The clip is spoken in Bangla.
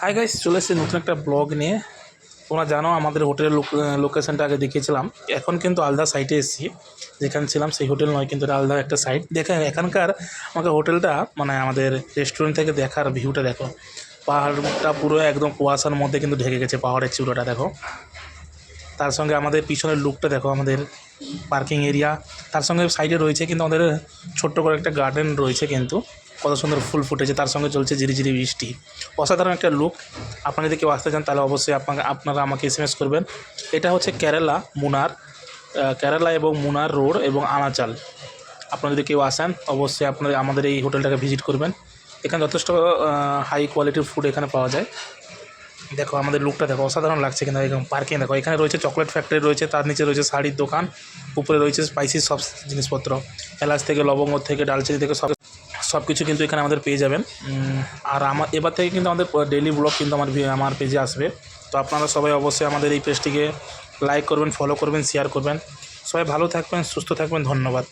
হাই গাইস চলে এসেছি নতুন একটা ব্লগ নিয়ে। তোমরা জানো আমাদের হোটেলের লোকেশনটা আগে দেখিয়েছিলাম। এখন কিন্তু আলাদা সাইটে এসেছি। যেখানে ছিলাম, সেই হোটেল নয়, কিন্তু এটা আলাদা একটা সাইট দেখে এখানকার আমাকে হোটেলটা মানে আমাদের রেস্টুরেন্ট থেকে দেখার ভিউটা দেখো। পাহাড়টা পুরো একদম কুয়াশার মধ্যে কিন্তু ঢেকে গেছে পাহাড়ের চূড়োটা, দেখো। তার সঙ্গে আমাদের পিছনের লুকটা দেখো, আমাদের পার্কিং এরিয়া তার সঙ্গে সাইডে রয়েছে কিন্তু আমাদের ছোট্ট করে একটা গার্ডেন রয়েছে কিন্তু। কত সুন্দর ফুল ফুটেছে, তার সঙ্গে চলছে ঝিরিঝিরি বৃষ্টি। অসাধারণ একটা লুক আপনারা যদি কেউ আসতে চান তাহলে অবশ্যই আপনাকে, আপনারা আমাকে এস এম এস করবেন। এটা হচ্ছে কেরালা মুনার কেরালা এবং মুনার রোড এবং আনাচাল। আপনারা যদি কেউ আসেন, অবশ্যই আপনারা আমাদের এই হোটেলটাকে ভিজিট করবেন। এখানে যথেষ্ট হাই কোয়ালিটির ফুড এখানে পাওয়া যায়। দেখো, আমাদের লুকটা দেখো, অসাধারণ লাগছে কিন্তু একদম পার্কিং দেখো, এখানে রয়েছে চকলেট ফ্যাক্টরি রয়েছে, তার নিচে রয়েছে শাড়ির দোকান, উপরে রয়েছে স্পাইসি সব জিনিসপত্র, এলাচ থেকে, লবঙ্গ থেকে, ডালচিনি থেকে সব সব কিছু কিন্তু এখানে আমাদের পেয়ে যাবেন। আর আমার এবার থেকে কিন্তু আমাদের ডেলি ব্লগ কিন্তু আমার আমার পেজে আসবে। তো আপনারা সবাই অবশ্যই আমাদের এই পেজটিকে লাইক করবেন ফলো করবেন শেয়ার করবেন। সবাই ভালো থাকবেন, সুস্থ থাকবেন, ধন্যবাদ।